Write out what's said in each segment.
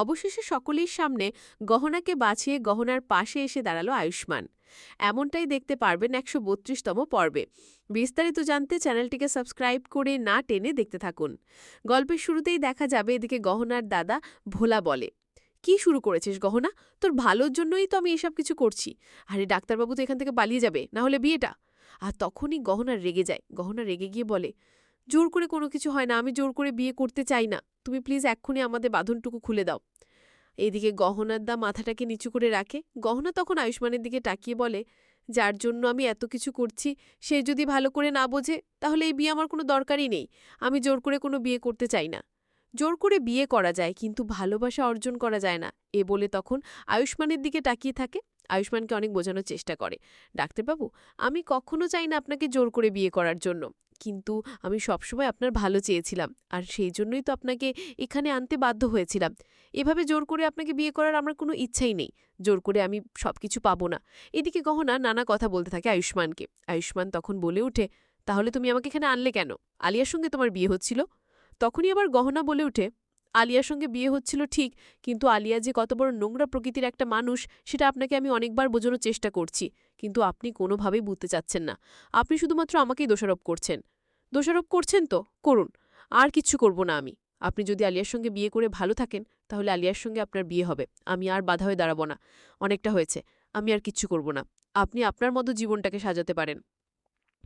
অবশেষে সকলের সামনে গহনাকে বাঁচিয়ে গহনার পাশে এসে দাঁড়াল আয়ুষ্মান। এমনটাই দেখতে পারবেন একশো বত্রিশতম পর্বে। বিস্তারিত জানতে চ্যানেলটিকে সাবস্ক্রাইব করে না টেনে দেখতে থাকুন। গল্পের শুরুতেই দেখা যাবে এদিকে গহনার দাদা ভোলা বলে, কি শুরু করেছিস গহনা? তোর ভালোর জন্যই তো আমি এসব কিছু করছি। আরে ডাক্তারবাবু তো এখান থেকে পালিয়ে যাবে, না হলে বিয়েটা? আর তখনই গহনা রেগে যায়। গহনা রেগে গিয়ে বলে জোর করে কোনো কিছু হয় না, আমি জোর করে বিয়ে করতে চাই না। তুমি প্লিজ এক্ষুনি আমাদের বাঁধনটুকু খুলে দাও। এদিকে গহনার দা মাথাটাকে নিচু করে রাখে। গহনা তখন আয়ুষ্মানের দিকে তাকিয়ে বলে, যার জন্য আমি এত কিছু করছি, সে যদি ভালো করে না বোঝে, তাহলে এই বিয়ে আমার কোনো দরকারই নেই। আমি জোর করে কোনো বিয়ে করতে চাই না। জোর করে বিয়ে করা যায়, কিন্তু ভালোবাসা অর্জন করা যায় না। এ বলে তখন আয়ুষ্মানের দিকে তাকিয়ে থাকে। আয়ুষ্মানকে অনেক বোঝানোর চেষ্টা করে। ডাক্তারবাবু, আমি কখনো চাই না আপনাকে জোর করে বিয়ে করার জন্য। কিন্তু আমি সবসময় আপনার ভালো চেয়েছিলাম। আর সেই জন্যই তো আপনাকে এখানে আনতে বাধ্য হয়েছিলাম। এভাবে জোর করে আপনাকে বিয়ে করার আমার কোনো ইচ্ছাই নেই। জোর করে আমি সব কিছু পাবো না। এদিকে গহনা নানা কথা বলতে থাকে আয়ুষ্মানকে। আয়ুষ্মান তখন বলে উঠে তাহলে তুমি আমাকে এখানে আনলে কেন? আলিয়ার সঙ্গে তোমার বিয়ে হচ্ছিল? তখনই আবার গহনা বলে ওঠে আলিয়ার সঙ্গে বিয়ে হচ্ছিল ঠিক, কিন্তু আলিয়া যে কত বড় নোংরা প্রকৃতির একটা মানুষ, সেটা আপনাকে আমি অনেকবার বোঝানোর চেষ্টা করছি, কিন্তু আপনি কোনোভাবেই বুঝতে চাচ্ছেন না। আপনি শুধুমাত্র আমাকেই দোষারোপ করছেন। দোষারোপ করছেন তো? করুন। আর কিচ্ছু করব না আমি। আপনি যদি আলিয়ার সঙ্গে বিয়ে করে ভালো থাকেন, তাহলে আলিয়ার সঙ্গে আপনার বিয়ে হবে। আমি আর বাধা হয়ে দাঁড়াবো না। অনেকটা হয়েছে। আমি আর কিচ্ছু করব না। আপনি আপনার মতো জীবনটাকে সাজাতে পারেন।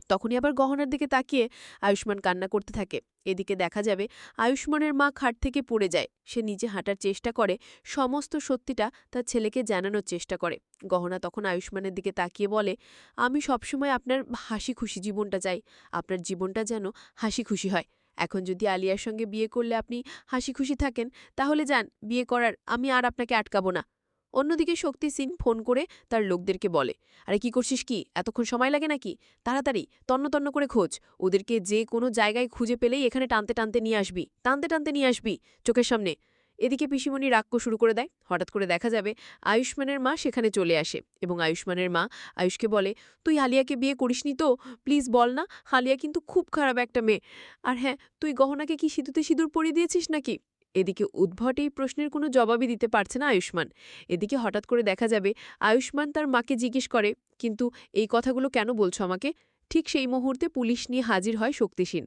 তখনই আবার গহনার দিকে তাকিয়ে আয়ুষ্মান কান্না করতে থাকে। এদিকে দেখা যাবে আয়ুষ্মানের মা খাট থেকে পড়ে যায়। সে নিজে হাঁটার চেষ্টা করে, সমস্ত সত্যিটা তার ছেলেকে জানানোর চেষ্টা করে। গহনা তখন আয়ুষ্মানের দিকে তাকিয়ে বলে, আমি সবসময় আপনার হাসি খুশি জীবনটা চাই। আপনার জীবনটা যেন হাসি খুশি হয়। এখন যদি আলিয়ার সঙ্গে বিয়ে করলে আপনি হাসি খুশি থাকেন, তাহলে যান, বিয়ে করার আমি আর আপনাকে আটকাবো না। অন্যদিকে শক্তি সিং ফোন করে তার লোকদেরকে বলে, আরে কি করছিস কি? এতক্ষণ সময় লাগে নাকি? তাড়াতাড়ি, তন্ন তন্ন করে খোঁজ। ওদেরকে যে কোনো জায়গায় খুঁজে পেলেই এখানে টানতে টানতে নিয়ে আসবি, টানতে টানতে নিয়ে আসবি, চোখের সামনে। এদিকে পিসিমণি রাক্য শুরু করে দেয়। হঠাৎ করে দেখা যাবে আয়ুষ্মানের মা সেখানে চলে আসে এবং আয়ুষ্মানের মা আয়ুষকে বলে, তুই হালিয়াকে বিয়ে করিসনি তো? প্লিজ বল না, হালিয়া কিন্তু খুব খারাপ একটা মেয়ে। আর হ্যাঁ তুই গহনাকে কি সিঁদুতে সিঁদুর পরিয়ে দিয়েছিস নাকি? এদিকে উদ্ভট এই প্রশ্নের কোনো জবাবই দিতে পারছে না আয়ুষ্মান। এদিকে হঠাৎ করে দেখা যাবে, আয়ুষ্মান তার মাকে জিজ্ঞেস করে, কিন্তু এই কথাগুলো কেন বলছো আমাকে? ঠিক সেই মুহূর্তে পুলিশ নিয়ে হাজির হয় শক্তিসীন।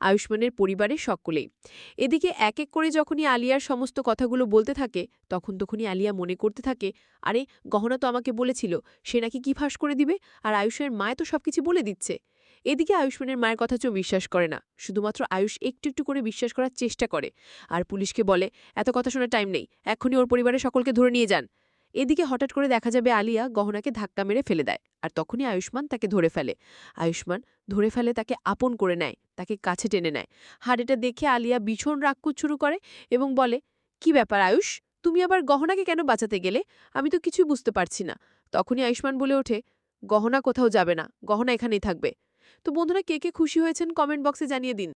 আয়ুষ্মানের পরিবারের সকলেই। এদিকে এক এক করে যখনই আলিয়ার সমস্ত কথাগুলো বলতে থাকে, তখন তখনই আলিয়া মনে করতে থাকে, আরে, গহনা তো আমাকে বলেছিল, সে নাকি কি ফাঁস করে দিবে? আর আয়ুষের মায় তো সবকিছু বলে দিচ্ছে। এদিকে আয়ুষ্মানের মায়ের কথা কেউ বিশ্বাস করে না, শুধুমাত্র আয়ুষ একটু একটু করে বিশ্বাস করার চেষ্টা করে। আর পুলিশকে বলে, এত কথা শোনার টাইম নেই, এখনই ওর পরিবারের সকলকে ধরে নিয়ে যান। এদিকে হঠাৎ করে দেখা যাবে আলিয়া গহনাকে ধাক্কা মেরে ফেলে দেয়, আর তখনই আয়ুষ্মান তাকে ধরে ফেলে। আয়ুষ্মান ধরে ফেলে তাকে আপন করে নেয়, তাকে কাছে টেনে নেয়। হার এটা দেখে আলিয়া ভীষণ রাগ শুরু করে এবং বলে, কি ব্যাপার আয়ুষ? তুমি আবার গহনাকে কেন বাঁচাতে গেলে? আমি তো কিছুই বুঝতে পারছি না। তখনই আয়ুষ্মান বলে ওঠে, গহনা কোথাও যাবে না, গহনা এখানেই থাকবে। তো বন্ধুরা কে কে খুশি হয়েছেন কমেন্ট বক্সে জানিয়ে দিন।